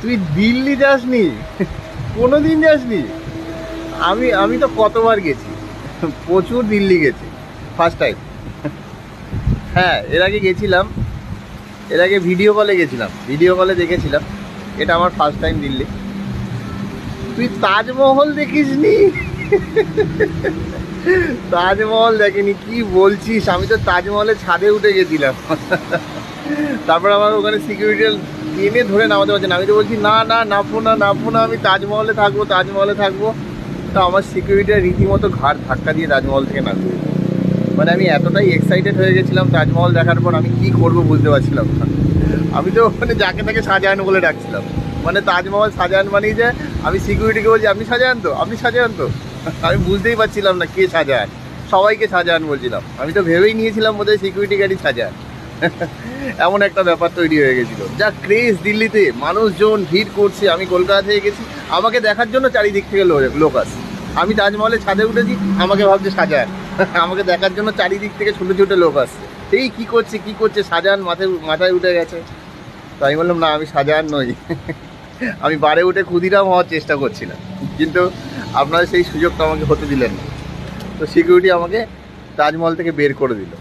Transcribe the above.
তুই দিল্লি যাসনি? কোনো দিন যাসনি? আমি আমি তো কতবার গেছি। প্রচুর দিল্লি গেছি ফার্স্ট টাইম হ্যাঁ এর আগে গেছিলাম, এর আগে ভিডিও কলে গেছিলাম ভিডিও কলে দেখেছিলাম, এটা আমার ফার্স্ট টাইম দিল্লি। তুই তাজমহল দেখিসনি? তাজমহল দেখেনি, কি বলছিস? আমি তো তাজমহলের ছাদে উঠে গেছিলাম। তারপর আমার ওখানে সিকিউরিটি এনে ধরে নামাতে পারছে না। আমি তো বলছি, না না, নামবো না নামবো না, আমি তাজমহলে থাকব তাজমহলে থাকব। তো আমার সিকিউরিটি রীতিমতো ঘাট ধাক্কা দিয়ে তাজমহল থেকে নামিয়ে। মানে আমি এতটাই এক্সাইটেড হয়ে গেছিলাম তাজমহল দেখার পর, আমি কি করব বুঝতে পারছিলাম না। আমি তো ওখানে যাকে তাকে শাহজাহান বলে ডাকছিলাম। মানে তাজমহল শাহজাহান মানেই যে, আমি সিকিউরিটিকে বলছি, আপনি শাহজাহান তো? আপনি শাহজাহান তো? আমি বুঝতেই পারছিলাম না কে শাহজাহান। সবাইকে শাহজাহান বলছিলাম। আমি তো ভেবেই নিয়েছিলাম বোধহয় সিকিউরিটি গাড়ি শাহজাহান। এমন একটা ব্যাপার তৈরি হয়ে গেছিল। যা ক্রেজ দিল্লিতে, মানুষজন ভিড় করছে, আমি কলকাতা থেকে গেছি, আমাকে দেখার জন্য চারিদিক থেকে লোক আসছে আমি তাজমহলে ছাদে উঠেছি, আমাকে ভাবছে শাহজাহান আমাকে দেখার জন্য চারিদিক থেকে ছোটো ছোটো লোক আসছে। এই কি করছে কি করছে, সাজান মাথায় মাথায় উঠে গেছে। তো আমি বললাম, না, আমি সাজান নই। আমি বারে উঠে ক্ষুদিরাম হওয়ার চেষ্টা করছিলাম। কিন্তু আপনারা সেই সুযোগটা আমাকে হতে দিলেন না। তো সিকিউরিটি আমাকে তাজমহল থেকে বের করে দিল।